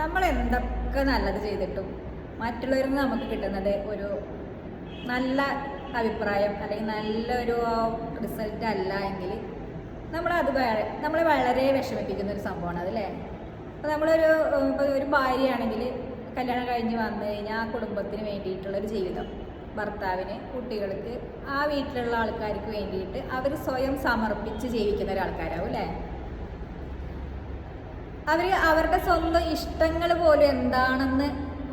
നമ്മൾ എന്തൊക്കെ നല്ലത് ചെയ്തിട്ടും മറ്റുള്ളവരിൽ നിന്ന് നമുക്ക് കിട്ടുന്നത് ഒരു നല്ല അഭിപ്രായം അല്ലെങ്കിൽ നല്ലൊരു റിസൾട്ട് അല്ല എങ്കിൽ നമ്മളത് നമ്മളെ വളരെ വിഷമിപ്പിക്കുന്ന ഒരു സംഭവമാണ് അതല്ലേ അപ്പോൾ നമ്മളൊരു ഒരു ഭാര്യയാണെങ്കിൽ കല്യാണം കഴിഞ്ഞ് വന്നു കഴിഞ്ഞാൽ ആ കുടുംബത്തിന് വേണ്ടിയിട്ടുള്ളൊരു ജീവിതം. ഭർത്താവിന് കുട്ടികൾക്ക് ആ വീട്ടിലുള്ള ആൾക്കാർക്ക് വേണ്ടിയിട്ട് അവർ സ്വയം സമർപ്പിച്ച് ജീവിക്കുന്ന ഒരാൾക്കാരാവും അല്ലേ? അവർ അവരുടെ സ്വന്തം ഇഷ്ടങ്ങൾ പോലും എന്താണെന്ന്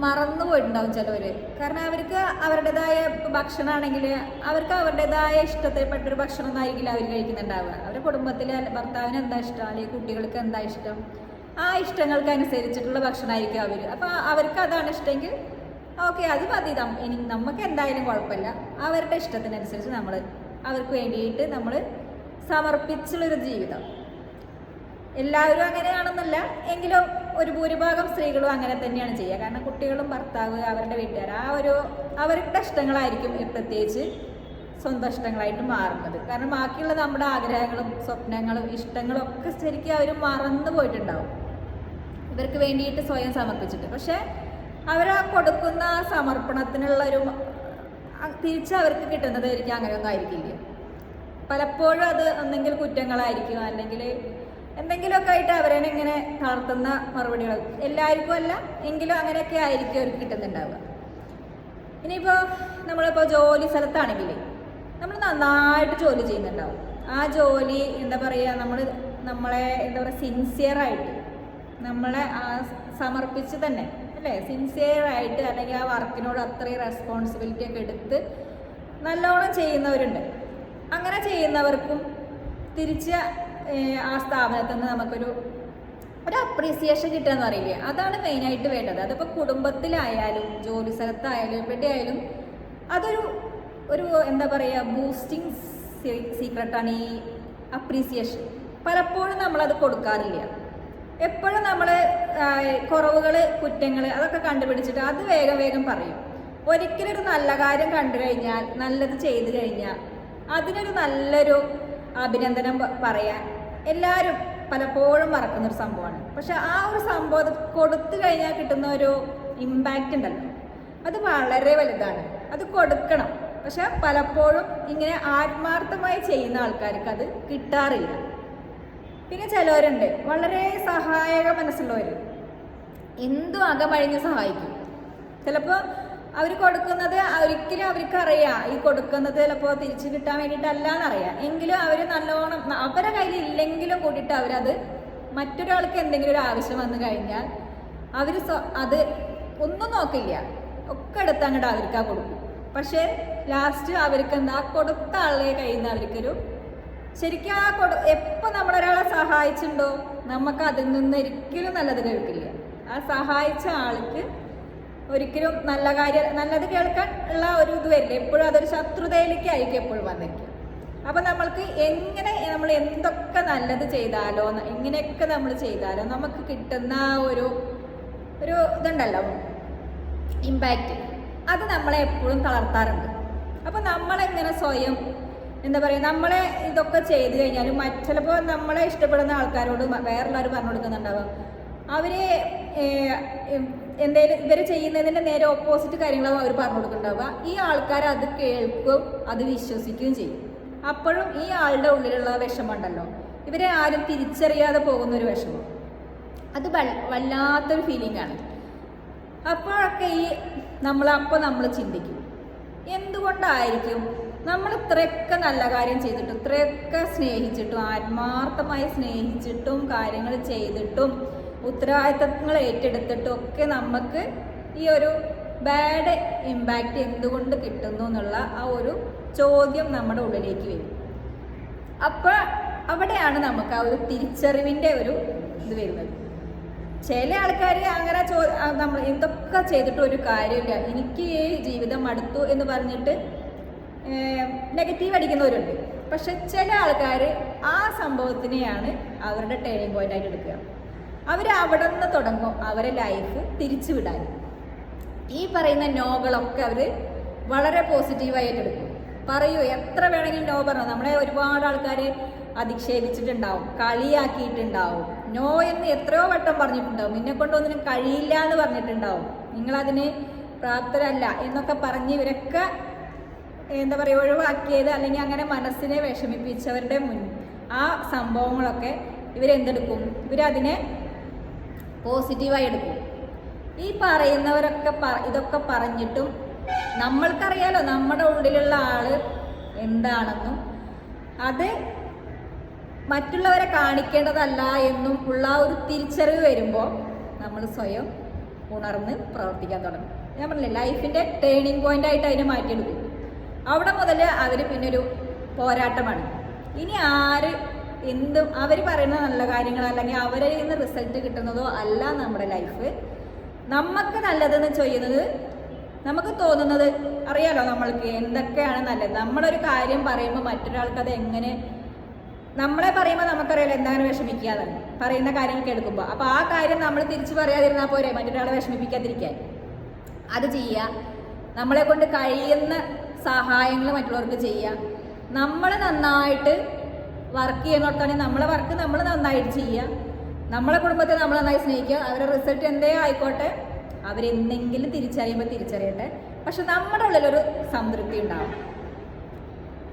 മറന്നു പോയിട്ടുണ്ടാവും ചിലവർ കാരണം അവർക്ക് അവരുടേതായ ഭക്ഷണമാണെങ്കിൽ അവർക്ക് അവരുടേതായ ഇഷ്ടത്തിൽപ്പെട്ടൊരു ഭക്ഷണം ഒന്നായിരിക്കില്ല അവർ കഴിക്കുന്നുണ്ടാവുക. അവരുടെ കുടുംബത്തിലെ ഭർത്താവിന് എന്താ ഇഷ്ടം? അല്ലെങ്കിൽ കുട്ടികൾക്ക് എന്താ ഇഷ്ടം? ആ ഇഷ്ടങ്ങൾക്ക് അനുസരിച്ചിട്ടുള്ള ഭക്ഷണമായിരിക്കും അവർ. അപ്പോൾ അവർക്ക് അതാണ് ഇഷ്ടമെങ്കിൽ ഓക്കെ അത് മതി. ഇനി നമുക്ക് എന്തായാലും കുഴപ്പമില്ല. അവരുടെ ഇഷ്ടത്തിനനുസരിച്ച് നമ്മൾ അവർക്ക് വേണ്ടിയിട്ട് നമ്മൾ സമർപ്പിച്ചുള്ളൊരു ജീവിതം. എല്ലാവരും അങ്ങനെയാണെന്നല്ല എങ്കിലും ഒരു ഭൂരിഭാഗം സ്ത്രീകളും അങ്ങനെ തന്നെയാണ് ചെയ്യുക. കാരണം കുട്ടികളും ഭർത്താവ് അവരുടെ വീട്ടുകാർ ആ ഒരു അവരുടെ ഇഷ്ടങ്ങളായിരിക്കും പ്രത്യേകിച്ച് സ്വന്തം ഇഷ്ടങ്ങളായിട്ട് മാറുന്നത്. കാരണം ബാക്കിയുള്ള നമ്മുടെ ആഗ്രഹങ്ങളും സ്വപ്നങ്ങളും ഇഷ്ടങ്ങളും ഒക്കെ ശരിക്കും അവർ മറന്നു പോയിട്ടുണ്ടാവും. ഇവർക്ക് വേണ്ടിയിട്ട് സ്വയം സമർപ്പിച്ചിട്ട്. പക്ഷേ അവർ ആ കൊടുക്കുന്ന സമർപ്പണത്തിനുള്ള ഒരു തിരിച്ച് അവർക്ക് കിട്ടുന്നത് എനിക്ക് അങ്ങനെയൊന്നും ആയിരിക്കില്ല. പലപ്പോഴും അത് ഒന്നെങ്കിൽ കുറ്റങ്ങളായിരിക്കും അല്ലെങ്കിൽ എന്തെങ്കിലുമൊക്കെ ആയിട്ട് അവരെ ഇങ്ങനെ തളർത്തുന്ന മറുപടികൾ എല്ലാവർക്കും അല്ല എങ്കിലും അങ്ങനെയൊക്കെ ആയിരിക്കും അവർക്ക് കിട്ടുന്നുണ്ടാവുക. ഇനിയിപ്പോൾ നമ്മളിപ്പോൾ ജോലി സ്ഥലത്താണെങ്കിൽ നമ്മൾ നന്നായിട്ട് ജോലി ചെയ്യുന്നുണ്ടാവും. ആ ജോലി എന്താ പറയുക നമ്മൾ നമ്മളെ എന്താ പറയുക സിൻസിയറായിട്ട് നമ്മളെ ആ സമർപ്പിച്ച് തന്നെ അല്ലേ? സിൻസിയറായിട്ട് അല്ലെങ്കിൽ ആ വർക്കിനോട് അത്രയും റെസ്പോൺസിബിലിറ്റി ഒക്കെ എടുത്ത് നല്ലോണം ചെയ്യുന്നവരുണ്ട്. അങ്ങനെ ചെയ്യുന്നവർക്കും തിരിച്ച് ആ സ്ഥാപനത്തിൽ നിന്ന് നമുക്കൊരു ഒരു അപ്രീസിയേഷൻ കിട്ടുക എന്ന് പറയില്ലേ? അതാണ് മെയിനായിട്ട് വേണ്ടത്. അതിപ്പോൾ കുടുംബത്തിലായാലും ജോലി സ്ഥലത്തായാലും എവിടെയായാലും അതൊരു ഒരു എന്താ പറയുക ബൂസ്റ്റിംഗ് സീക്രട്ടാണ് ഈ അപ്രീസിയേഷൻ പലപ്പോഴും നമ്മളത് കൊടുക്കാറില്ല. എപ്പോഴും നമ്മൾ കുറവുകൾ കുറ്റങ്ങൾ അതൊക്കെ കണ്ടുപിടിച്ചിട്ട് അത് വേഗം വേഗം പറയും. ഒരിക്കലും ഒരു നല്ല കാര്യം കണ്ടു കഴിഞ്ഞാൽ നല്ലത് ചെയ്തു കഴിഞ്ഞാൽ അതിനൊരു നല്ലൊരു അഭിനന്ദനം പറയാൻ എല്ലാവരും പലപ്പോഴും മറക്കുന്ന ഒരു സംഭവമാണ്. പക്ഷെ ആ ഒരു സംഭവം കൊടുത്തു കഴിഞ്ഞാൽ കിട്ടുന്ന ഒരു ഇമ്പാക്റ്റ് ഉണ്ടല്ലോ. അത് വളരെ വലുതാണ്. അത് കൊടുക്കണം. പക്ഷെ പലപ്പോഴും ഇങ്ങനെ ആത്മാർത്ഥമായി ചെയ്യുന്ന ആൾക്കാർക്ക് അത് കിട്ടാറില്ല. പിന്നെ ചിലവരുണ്ട്. വളരെ സഹായക മനസ്സുള്ളവർ എന്തും അകമഴിഞ്ഞ് സഹായിക്കും. ചിലപ്പോൾ അവർ കൊടുക്കുന്നത് ഒരിക്കലും അവർക്ക് അറിയാം. ഈ കൊടുക്കുന്നത് ചിലപ്പോൾ തിരിച്ചു കിട്ടാൻ വേണ്ടിയിട്ടല്ല എന്നറിയാം എങ്കിലും അവർ നല്ലോണം അവരെ കയ്യിൽ ഇല്ലെങ്കിലും കൂടിയിട്ട് അവരത് മറ്റൊരാൾക്ക് എന്തെങ്കിലും ഒരു ആവശ്യം വന്നു കഴിഞ്ഞാൽ അവർ അത് ഒന്നും നോക്കില്ല. ഒക്കെ എടുത്ത് അങ്ങോട്ട് അവർക്ക് ആ കൊടുക്കും. പക്ഷേ ലാസ്റ്റ് അവർക്ക് എന്താ കൊടുത്ത ആളുടെ കയ്യിൽ നിന്ന് അവർക്കൊരു ശരിക്കും ആ കൊടു എപ്പോൾ നമ്മളൊരാളെ സഹായിച്ചിട്ടുണ്ടോ? നമുക്ക് അതിൽ നിന്ന് ഒരിക്കലും നല്ലത് കേൾക്കില്ല. ആ സഹായിച്ച ആൾക്ക് ഒരിക്കലും നല്ല കാര്യം നല്ലത് കേൾക്കാൻ ഉള്ള ഒരു ഇത് വരില്ല എപ്പോഴും അതൊരു ശത്രുതയിലേക്ക് ആയിരിക്കും എപ്പോഴും വന്നിരിക്കും അപ്പം നമ്മൾക്ക് എങ്ങനെ നമ്മൾ എന്തൊക്കെ നല്ലത് ചെയ്താലോ എങ്ങനെയൊക്കെ നമ്മൾ ചെയ്താലോ നമുക്ക് കിട്ടുന്ന ഒരു ഒരു ഇതുണ്ടല്ലോ. ഇമ്പാക്റ്റ് അത് നമ്മളെ എപ്പോഴും തളർത്താറുണ്ട്. അപ്പം നമ്മളെങ്ങനെ സ്വയം എന്താ പറയുക നമ്മളെ ഇതൊക്കെ ചെയ്തു കഴിഞ്ഞാലും മറ്റ് ചിലപ്പോൾ നമ്മളെ ഇഷ്ടപ്പെടുന്ന ആൾക്കാരോട് വേറെ ഉള്ളവർ പറഞ്ഞു കൊടുക്കുന്നുണ്ടാവാം അവർ എന്തെങ്കിലും ഇവർ ചെയ്യുന്നതിന്റെ നേരെ ഓപ്പോസിറ്റ് കാര്യങ്ങളാവും അവർ പറഞ്ഞു കൊടുക്കുന്നുണ്ടാവുക ഈ ആൾക്കാർ അത് കേൾക്കും അത് വിശ്വസിക്കുകയും ചെയ്യും. അപ്പോഴും ഈ ആളുടെ ഉള്ളിലുള്ള വിഷമം ഉണ്ടല്ലോ ഇവരെ ആരും തിരിച്ചറിയാതെ പോകുന്ന ഒരു വിഷമം. അത് വല്ലാത്തൊരു ഫീലിംഗ് ആണ്. അപ്പോഴൊക്കെ ഈ നമ്മൾ അപ്പോൾ നമ്മൾ ചിന്തിക്കും. എന്തുകൊണ്ടായിരിക്കും നമ്മൾ ഇത്രയൊക്കെ നല്ല കാര്യം ചെയ്തിട്ടും ഇത്രയൊക്കെ സ്നേഹിച്ചിട്ടും ആത്മാർത്ഥമായി സ്നേഹിച്ചിട്ടും കാര്യങ്ങൾ ചെയ്തിട്ടും ഉത്തരവാദിത്തങ്ങൾ ഏറ്റെടുത്തിട്ടും ഒക്കെ നമുക്ക് ഈ ഒരു ബാഡ് ഇമ്പാക്റ്റ് എന്തുകൊണ്ട് കിട്ടുന്നു എന്നുള്ള ആ ഒരു ചോദ്യം നമ്മുടെ ഉള്ളിലേക്ക് വരും. അപ്പോൾ അവിടെയാണ് നമുക്ക് ആ ഒരു തിരിച്ചറിവിന്റെ ഒരു ഇത് വരുന്നത്. ചില ആൾക്കാർ അങ്ങനെ ചോ നമ്മൾ എന്തൊക്കെ ചെയ്തിട്ട് ഒരു കാര്യമില്ല. എനിക്ക് ഈ ജീവിതം മടുത്തു എന്ന് പറഞ്ഞിട്ട് നെഗറ്റീവ് അടിക്കുന്നവരുണ്ട്. പക്ഷെ ചില ആൾക്കാർ ആ സംഭവത്തിനെയാണ് അവരുടെ ടേണിംഗ് പോയിന്റ് ആയിട്ട് എടുക്കുക. അവർ അവിടെ നിന്ന് തുടങ്ങും. അവരെ ലൈഫ് തിരിച്ചു വിടാൻ. ഈ പറയുന്ന നോകളൊക്കെ അവർ വളരെ പോസിറ്റീവായി എടുക്കും. പറയൂ എത്ര വേണമെങ്കിലും നോ പറഞ്ഞു. നമ്മളെ ഒരുപാട് ആൾക്കാർ അധിക്ഷേപിച്ചിട്ടുണ്ടാവും കളിയാക്കിയിട്ടുണ്ടാവും. നോ എന്ന് എത്രയോ വട്ടം പറഞ്ഞിട്ടുണ്ടാവും. നിന്നെ കൊണ്ടൊന്നിനും കഴിയില്ല എന്ന് പറഞ്ഞിട്ടുണ്ടാവും. നിങ്ങളതിന് പ്രാപ്തരല്ല എന്നൊക്കെ പറഞ്ഞ് ഇവരൊക്കെ എന്താ പറയുക ഒഴിവാക്കിയത് അല്ലെങ്കിൽ അങ്ങനെ മനസ്സിനെ വിഷമിപ്പിച്ചവരുടെ മുൻ ആ സംഭവങ്ങളൊക്കെ ഇവരെന്തെടുക്കും? ഇവരതിനെ പോസിറ്റീവായി എടുക്കും. ഈ പറയുന്നവരൊക്കെ ഇതൊക്കെ പറഞ്ഞിട്ടും നമ്മൾക്കറിയാലോ നമ്മുടെ ഉള്ളിലുള്ള ആൾ എന്താണെന്നും അത് മറ്റുള്ളവരെ കാണിക്കേണ്ടതല്ല എന്നും ഉള്ള ഒരു തിരിച്ചറിവ് വരുമ്പോൾ നമ്മൾ സ്വയം ഉണർന്ന് പ്രവർത്തിക്കാൻ തുടങ്ങും. ഞാൻ പറഞ്ഞില്ലേ ലൈഫിന്റെ ടേണിംഗ് പോയിന്റ് ആയിട്ട് അതിനെ മാറ്റിയെടുക്കും. അവിടെ മുതൽ അവർ പിന്നെ ഒരു പോരാട്ടമാണ്. ഇനി ആര് എന്തും അവർ പറയുന്ന നല്ല കാര്യങ്ങൾ അല്ലെങ്കിൽ അവരിൽ നിന്ന് റിസൾട്ട് കിട്ടുന്നതോ അല്ല നമ്മുടെ ലൈഫ് നമുക്ക് നല്ലതെന്ന് ചെയ്യുന്നത് നമുക്ക് തോന്നുന്നത് അറിയാലോ നമ്മൾക്ക് എന്തൊക്കെയാണ് നല്ലത്. നമ്മളൊരു കാര്യം പറയുമ്പോൾ മറ്റൊരാൾക്ക് അത് എങ്ങനെ നമ്മളെ പറയുമ്പോൾ നമുക്കറിയാലോ എന്താണ് വിഷമിക്കാതെ പറയുന്ന കാര്യങ്ങൾ കേൾക്കുമ്പോൾ. അപ്പോൾ ആ കാര്യം നമ്മൾ തിരിച്ചു പറയാതിരുന്നാൽ പോരെ മറ്റൊരാളെ വിഷമിപ്പിക്കാതിരിക്കാൻ. അത് ചെയ്യുക. നമ്മളെ കൊണ്ട് കഴിയുന്ന സഹായങ്ങൾ മറ്റുള്ളവർക്ക് ചെയ്യുക. നമ്മൾ നന്നായിട്ട് വർക്ക് ചെയ്യുന്നിടത്താണെങ്കിൽ നമ്മളെ വർക്ക് നമ്മൾ നന്നായിട്ട് ചെയ്യുക. നമ്മളെ കുടുംബത്തെ നമ്മൾ നന്നായി സ്നേഹിക്കുക. അവരുടെ റിസൾട്ട് എന്തേ ആയിക്കോട്ടെ അവരെന്തെങ്കിലും തിരിച്ചറിയുമ്പോൾ തിരിച്ചറിയട്ടെ. പക്ഷെ നമ്മുടെ ഉള്ളിലൊരു സംതൃപ്തി ഉണ്ടാവും.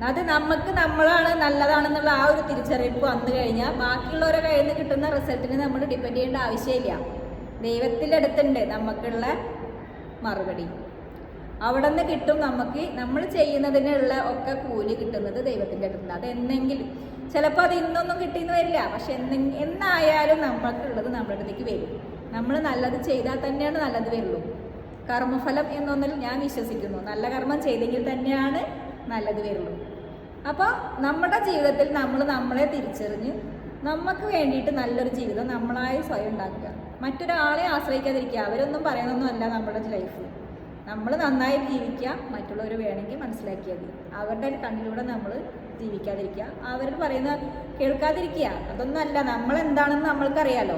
അത് നമുക്ക് നമ്മളാണ് നല്ലതാണെന്നുള്ള ആ ഒരു തിരിച്ചറിയിപ്പ് വന്നു കഴിഞ്ഞാൽ ബാക്കിയുള്ളവരെ കയ്യിൽ നിന്ന് കിട്ടുന്ന റിസൾട്ടിന് നമ്മൾ ഡിപ്പെൻഡ് ചെയ്യേണ്ട ആവശ്യമില്ല. ദൈവത്തിന്റെ അടുത്തുണ്ട് നമുക്കുള്ള മറുപടി. അവിടെ നിന്ന് കിട്ടും നമുക്ക്. നമ്മൾ ചെയ്യുന്നതിനുള്ള ഒക്കെ കൂലി കിട്ടുന്നത് ദൈവത്തിന്റെ അടുത്തുണ്ട് അത് എന്നെങ്കിലും ചിലപ്പോൾ അത് ഇന്നൊന്നും കിട്ടിയെന്ന് വരില്ല. പക്ഷെ എന്നെ എന്നായാലും നമുക്കുള്ളത് നമ്മുടെ അടുത്തേക്ക് വരും. നമ്മൾ നല്ലത് ചെയ്താൽ തന്നെയാണ് നല്ലത് വരുള്ളൂ. കർമ്മഫലം എന്നൊന്നിൽ ഞാൻ വിശ്വസിക്കുന്നു. നല്ല കർമ്മം ചെയ്തെങ്കിൽ തന്നെയാണ് നല്ലത് വരുള്ളൂ. അപ്പോൾ നമ്മുടെ ജീവിതത്തിൽ നമ്മൾ നമ്മളെ തിരിച്ചറിഞ്ഞ് നമുക്ക് വേണ്ടിയിട്ട് നല്ലൊരു ജീവിതം നമ്മളായി സ്വയം ഉണ്ടാക്കുക. മറ്റൊരാളെ ആശ്രയിക്കാതിരിക്കുക. അവരൊന്നും പറയുന്നൊന്നുമല്ല നമ്മുടെ ലൈഫ്. നമ്മൾ നന്നായി ജീവിക്കുക. മറ്റുള്ളവർ വേണമെങ്കിൽ മനസ്സിലാക്കിയാൽ മതി. അവരുടെ കണ്ണിലൂടെ നമ്മൾ ജീവിക്കാതിരിക്കുക അവർ പറയുന്ന കേൾക്കാതിരിക്കുക. അതൊന്നല്ല നമ്മൾ എന്താണെന്ന് നമ്മൾക്കറിയാലോ.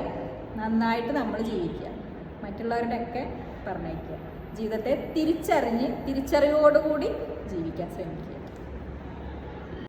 നന്നായിട്ട് നമ്മൾ ജീവിക്കുക. മറ്റുള്ളവരുടെയൊക്കെ പറഞ്ഞയക്കുക. ജീവിതത്തെ തിരിച്ചറിഞ്ഞ് തിരിച്ചറിവോടുകൂടി ജീവിക്കാൻ ശ്രമിക്കുക.